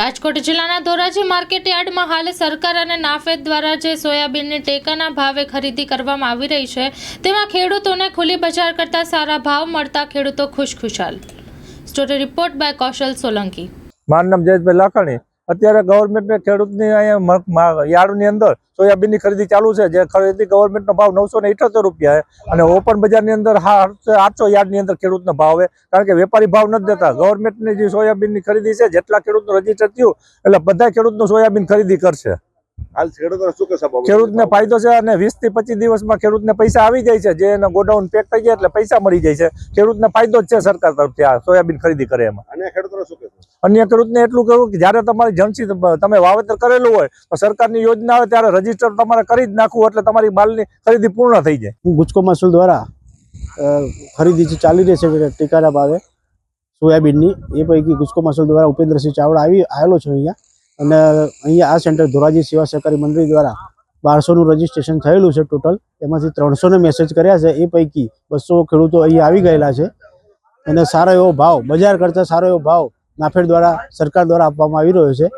રાજકોટ જિલ્લાના ધોરાજી માર્કેટ યાર્ડમાં હાલ સરકાર અને નાફેદ દ્વારા જે સોયાબીનની ટેકાના ભાવે ખરીદી કરવામાં આવી રહી છે, તેમાં ખેડૂતોને ખુલ્લી બજાર કરતાં સારા ભાવ મળતા ખેડૂતો ખુશખુશાલ. Story report by Kaushal Solanki. મારું નામ જયેશભાઈ લાખાણી. અત્યારે ગવર્મેન્ટને ખેડૂતની અહીંયા યાર્ડની અંદર સોયાબીનની ખરીદી ચાલુ છે. જે ખરીદી ગવર્મેન્ટનો ભાવ નવસો ને ઇઠોતેર રૂપિયા છે. અને ઓપન બજારની અંદર હા આઠસો યાર્ડની અંદર ખેડૂતનો ભાવ છે. કારણ કે વેપારી ભાવ નથી દેતા. ગવર્મેન્ટની જે સોયાબીનની ખરીદી છે જેટલા ખેડૂતનું રજિસ્ટર થયું એટલે બધા ખેડૂતનું સોયાબીન ખરીદી કરશે. હાલ ખેડૂતોને ફાયદો છે અને વીસથી પચીસ દિવસમાં ખેડૂતને પૈસા આવી જાય છે. જે એના ગોડાઉન પેક થઈ જાય એટલે પૈસા મળી જાય છે. ખેડૂતને ફાયદો જ છે સરકાર તરફથી આ સોયાબીન ખરીદી કરે એમાં. અને ખેડૂતોને શું અન્ય ખેડૂતને એટલું કહ્યું કે જ્યારે તમારી જનસી તમે વાવેતર કરેલું હોય, તો સરકારની યોજના આવે ત્યારે રજિસ્ટર તમારે કરી જ નાખવું એટલે તમારી માલની ખરીદી પૂર્ણ થઈ જાય. ગુજકો મહેસૂલ દ્વારા ખરીદી જે ચાલી રહી છે ટેકાના ભાવે, સોયાબીનની, એ પૈકી ગુજકો મહેસૂલ દ્વારા ઉપેન્દ્રસિંહ ચાવડા આવી, આવેલો છે અહીંયા. અને અહીંયા આ સેન્ટર ધોરાજી સેવા સહકારી મંડળી દ્વારા બારસોનું રજીસ્ટ્રેશન થયેલું છે ટોટલ. એમાંથી ત્રણસોને મેસેજ કર્યા છે. એ પૈકી બસો ખેડૂતો અહીંયા આવી ગયેલા છે. અને સારો એવો ભાવ, બજાર કરતાં સારો એવો ભાવ નાફેડ દ્વારા સરકાર દ્વારા આપવામાં આવી રહ્યો છે.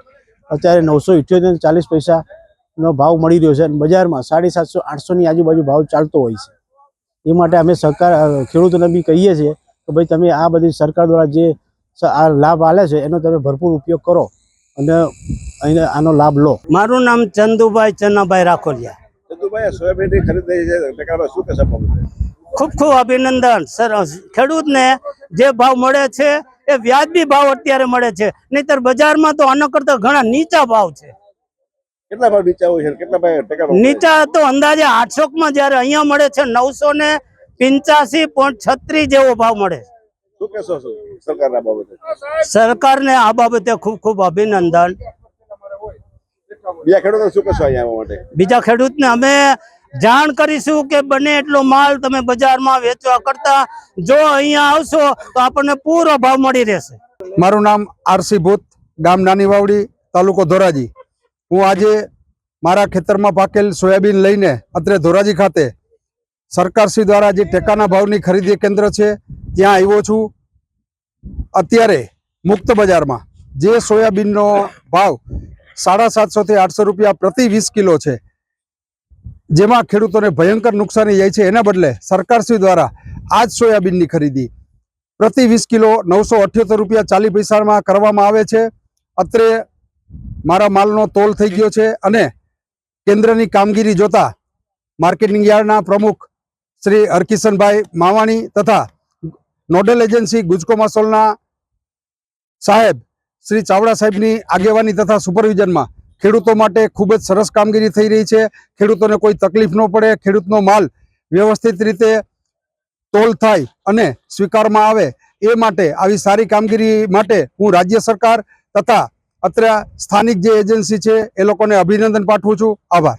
અત્યારે નવસો ઇઠ્યોતેર ચાલીસ પૈસાનો ભાવ મળી રહ્યો છે અને બજારમાં સાડી સાતસો આઠસોની આજુબાજુ ભાવ ચાલતો હોય છે. એ માટે અમે સરકાર ખેડૂતોને બી કહીએ છીએ કે ભાઈ તમે આ બધી સરકાર દ્વારા જે આ લાભ આલે છે એનો તમે ભરપૂર ઉપયોગ કરો અને અહીં આનો લાભ લો. મારું નામ ચંદુભાઈ ચન્નાભાઈ રાખોલિયા? ખૂબ ખૂબ અભિનંદન. સરસ. ખેડૂતને જે ભાવ મળે છે એ વ્યાજબી ભાવ અત્યારે મળે છે. નહીતર બજારમાં તો આના કરતા ઘણા નીચા ભાવ છે. કેટલા ભાવ નીચા હોય છે? કેટલા ભાવ ટેકા નીચા તો અંદાજે આઠસો માં જયારે અહીંયા મળે છે નવસો ને પિંચાસી પોઈન્ટ છત્રીસ જેવો ભાવ મળે છે. શું કહેશો સરકારના બાબતે? સરકારને આ બાબતે ખૂબ ખૂબ અભિનંદન. બીજા ખેડૂતોને શું કહેશો અહીંયા આવવા માટે? બીજા ખેડૂતને અમે જાણ કરીશું કે બને એટલો માલ તમે બજારમાં વેચવા કરતા જો અહીંયા આવશો તો આપણને પૂરો ભાવ મળી રહેશે. મારું નામ આરસી ભૂત, ગામ નાની વાવડી તાલુકો ધોરાજી. હું આજે મારા ખેતરમાં પાકેલ સોયાબીન લઈને અત્રે ધોરાજી ખાતે સરકારશ્રી દ્વારા જે ટેકાના ભાવની ખરીદી કેન્દ્ર છે, ત્યાં આવ્યો છું. અત્યારે મુક્ત બજારમાં જે સોયાબીનનો ભાવ સાડા સાતસોથી આઠસો રૂપિયા પ્રતિ વીસ કિલો છે જેમાં ખેડૂતોને ભયંકર નુકસાની જાય છે. એના બદલે સરકારશ્રી દ્વારા આ જ સોયાબીનની ખરીદી પ્રતિ વીસ કિલો નવસો અઠ્યોતેર રૂપિયા ચાલીસ પૈસામાં કરવામાં આવે છે. અત્રે મારા માલનો તોલ થઈ ગયો છે અને કેન્દ્રની કામગીરી જોતા માર્કેટિંગ યાર્ડના પ્રમુખ શ્રી હરકિશનભાઈ માવાણી તથા નોડલ એજન્સી ગુજકો માસોલના સાહેબ શ્રી ચાવડા સાહેબની આગેવાની તથા સુપરવિઝનમાં ખેડૂતો માટે ખૂબ જ સરસ કામગીરી થઈ રહી છે. ખેડૂતોને કોઈ તકલીફ ન પડે. ખેડૂતનો માલ વ્યવસ્થિત રીતે તોલ થાય અને સ્વીકારમાં આવે એ માટે આવી સારી કામગીરી માટે હું રાજ્ય સરકાર તથા અત્રે સ્થાનિક જે એજન્સી છે એ લોકોને અભિનંદન પાઠવું છું. આભાર.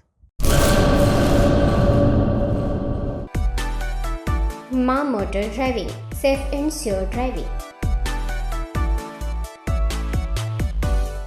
માં motor driving, safe and sure driving.